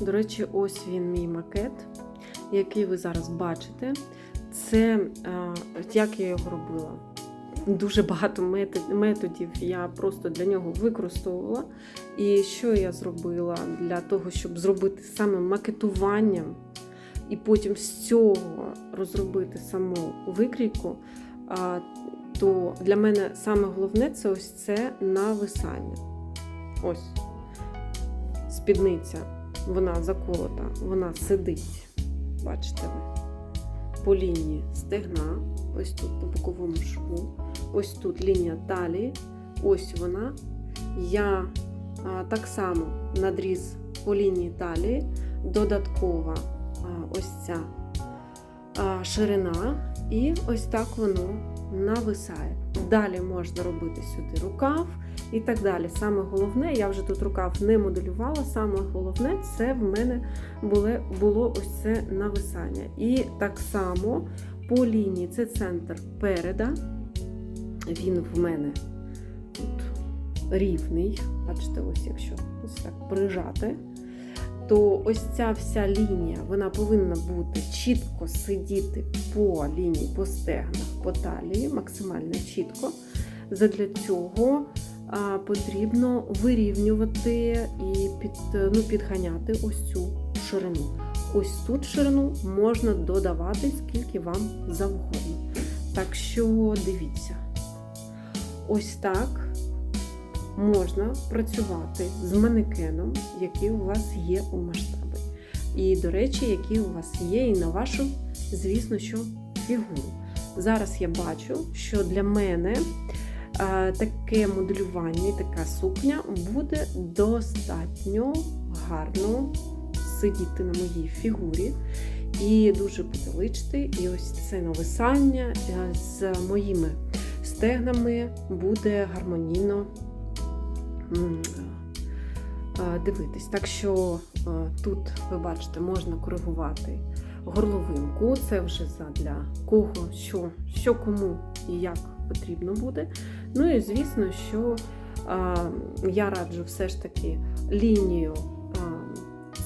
До речі, ось він мій макет, який ви зараз бачите. Це е, як я його робила. Дуже багато методів я просто для нього використовувала. І що я зробила для того, щоб зробити саме макетуванням, і потім з цього розробити саму викрійку, то для мене саме головне це ось це нависання. Ось спідниця, вона заколота, вона сидить. Бачите ви? По лінії стегна, ось тут по боковому шву, ось тут лінія талії, ось вона. Я а, так само надріз по лінії талії, додаткова а, ось ця а, ширина, і ось так воно нависає. Далі можна робити сюди рукав і так далі. Саме головне, я вже тут рукав не моделювала, саме головне це в мене було, було ось це нависання. І так само по лінії це центр переда. Він в мене тут рівний. Бачите, ось якщо ось так прижати, то ось ця вся лінія вона повинна бути чітко сидіти по лінії, по стегнах, по талії, максимально чітко. Задля цього потрібно вирівнювати і під, ну, підганяти ось цю ширину. Ось тут ширину можна додавати, скільки вам завгодно. Так що дивіться, ось так можна працювати з манекеном, який у вас є у масштабі. І, до речі, який у вас є і на вашу, звісно, що фігуру. Зараз я бачу, що для мене таке моделювання така сукня буде достатньо гарно сидіти на моїй фігурі. І дуже буде личити. І ось це нависання е, з моїми стегнами буде гармонійно дивитись. Так що е, тут, ви бачите, можна коригувати горловинку. Це вже для кого, що, що кому і як потрібно буде. Ну і звісно, що е, я раджу все ж таки лінію е,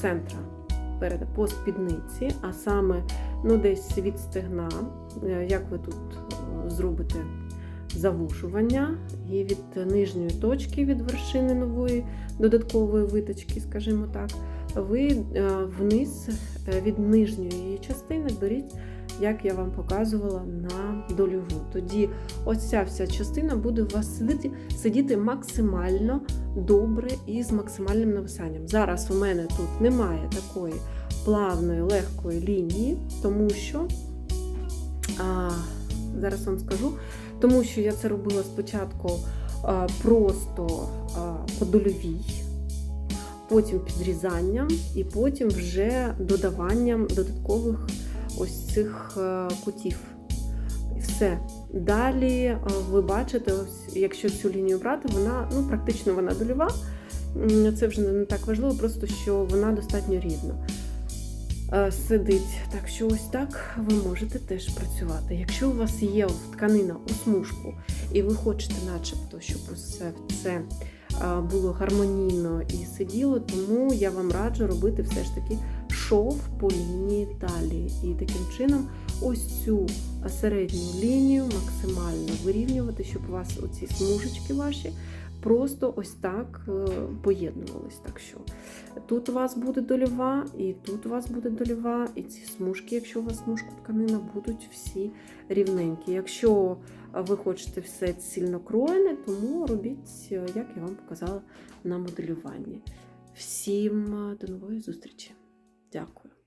центра по спідниці, а саме ну, десь від стегна, е, як ви тут е, зробите завушування, і від нижньої точки, від вершини нової додаткової виточки, скажімо так, ви е, вниз е, від нижньої її частини беріть, як я вам показувала, на дольову. Тоді ось ця вся частина буде у вас сидіти, сидіти максимально добре і з максимальним нависанням. Зараз у мене тут немає такої плавної, легкої лінії, тому що, зараз вам скажу, тому що я це робила спочатку а, просто а, по дольовій, потім підрізанням, і потім вже додаванням додаткових ось цих а, кутів. І все. Далі ви бачите, ось, якщо цю лінію брати, вона ну, практично вона дольова. Це вже не так важливо, просто що вона достатньо рівна е, сидить. Так що ось так ви можете теж працювати. Якщо у вас є тканина у смужку, і ви хочете, начебто, щоб усе це е, було гармонійно і сиділо, тому я вам раджу робити все ж таки шов по лінії талії. І таким чином ось цю середню лінію максимально вирівнювати, щоб у вас оці смужечки ваші просто ось так е, поєднувались. Так що тут у вас буде дольова, і тут у вас буде дольова, і ці смужки, якщо у вас смужка тканина, будуть всі рівненькі. Якщо ви хочете все сильно кроєне, тому робіть, е, як я вам показала на моделюванні. Всім е, до нової зустрічі. Дякую.